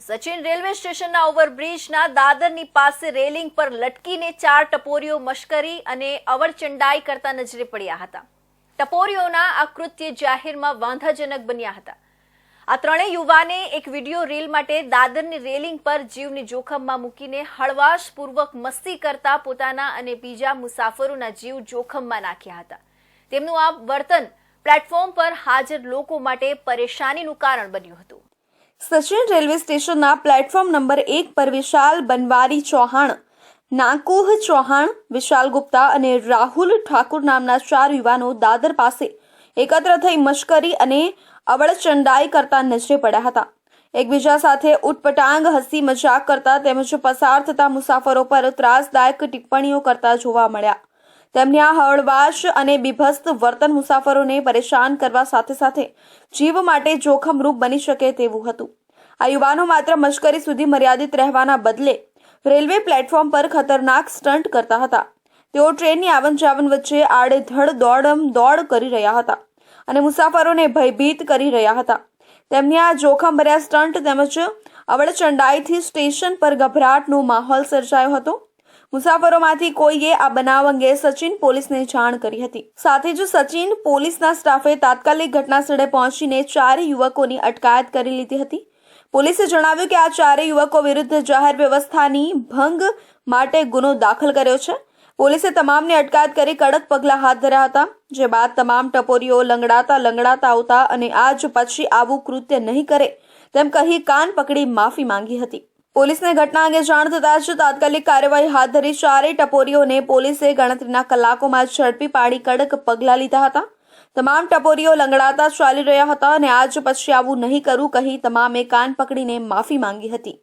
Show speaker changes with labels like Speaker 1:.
Speaker 1: Sachin railway સ્ટેશનના ઓવરબ્રિજના દાદરની પાસે railing પર લટકીને ચાર ટપોરીઓ મશ્કરી અને અવરચંડાઈ કરતા નજરે પડ્યા હતા. ટપોરીઓના આ કૃત્ય જાહેરમાં વાંધાજનક બન્યા હતા. આ ત્રણેય યુવાને એક વીડિયો રીલ માટે દાદરની રેલિંગ પર જીવની જોખમમાં મૂકીને હળવાશપૂર્વક મસ્તી કરતા પોતાના અને બીજા મુસાફરોના જીવ જોખમમાં નાખ્યા હતા. તેમનું આ વર્તન પ્લેટફોર્મ પર હાજર લોકો માટે પરેશાનીનું કારણ બન્યું હતું.
Speaker 2: સચિન રેલવે સ્ટેશનના પ્લેટફોર્મ નંબર એક પર વિશાલ બનવારી ચૌહાણ, નાકુહ ચૌહાણ, વિશાલ ગુપ્તા અને રાહુલ ઠાકુર નામના ચાર યુવાનો દાદર પાસે એકત્ર થઈ મશ્કરી અને અવળચંડાઈ કરતા નજરે પડ્યા હતા. એકબીજા સાથે ઉટપટાંગ હસી મજાક કરતા તેમજ પસાર થતા મુસાફરો પર ત્રાસદાયક ટિપ્પણીઓ કરતા જોવા મળ્યા. તેમની આ હળવાશ અને બીભસ્ત વર્તન મુસાફરોને પરેશાન કરવા સાથે સાથે જીવ માટે જોખમરૂપ બની શકે તેવું હતું. આ યુવાનો માત્ર મશ્કરી સુધી મર્યાદિત રહેવાના બદલે રેલવે પ્લેટફોર્મ પર ખતરનાક સ્ટન્ટ કરતા હતા. તેઓ ટ્રેનની આવન જાવન વચ્ચે આડેધડ દોડમ દોડ કરી રહ્યા હતા અને મુસાફરોને ભયભીત કરી રહ્યા હતા. તેમની આ જોખમ ભર્યા સ્ટન્ટ તેમજ અવળચંડાઈથી સ્ટેશન પર ગભરાટનો માહોલ સર્જાયો હતો. મુસાફરોમાંથી કોઈએ આ બનાવ અંગે સચિન પોલીસને જાણ કરી હતી. સાથે જ સચિન પોલીસના સ્ટાફે તાત્કાલિક ઘટનાસ્થળે પહોંચીને ચારે યુવકોની અટકાયત કરી લીધી હતી. પોલીસે જણાવ્યું કે આ ચારે યુવકો વિરુદ્ધ જાહેર વ્યવસ્થાની ભંગ માટે ગુનો દાખલ કર્યો છે. પોલીસે તમામની અટકાયત કરી કડક પગલાં હાથ ધર્યા હતા, જે બાદ તમામ ટપોરીઓ લંગડાતા લંગડાતા આવતા અને આજ પછી આવું કૃત્ય નહીં કરે તેમ કહી કાન પકડી માફી માંગી હતી. પોલીસને ઘટના અંગે જાણ થતાં જ તાત્કાલિક કાર્યવાહી હાથ ધરી ચારેય ટપોરીઓને પોલીસે ગણતરીના કલાકોમાં ઝડપી પાડી કડક પગલાં લીધા હતા. તમામ ટપોરીઓ લંગડાતા ચાલી રહ્યા હતા અને આજ પછી આવું નહીં કરું કહી તમામે કાન પકડીને માફી માંગી હતી.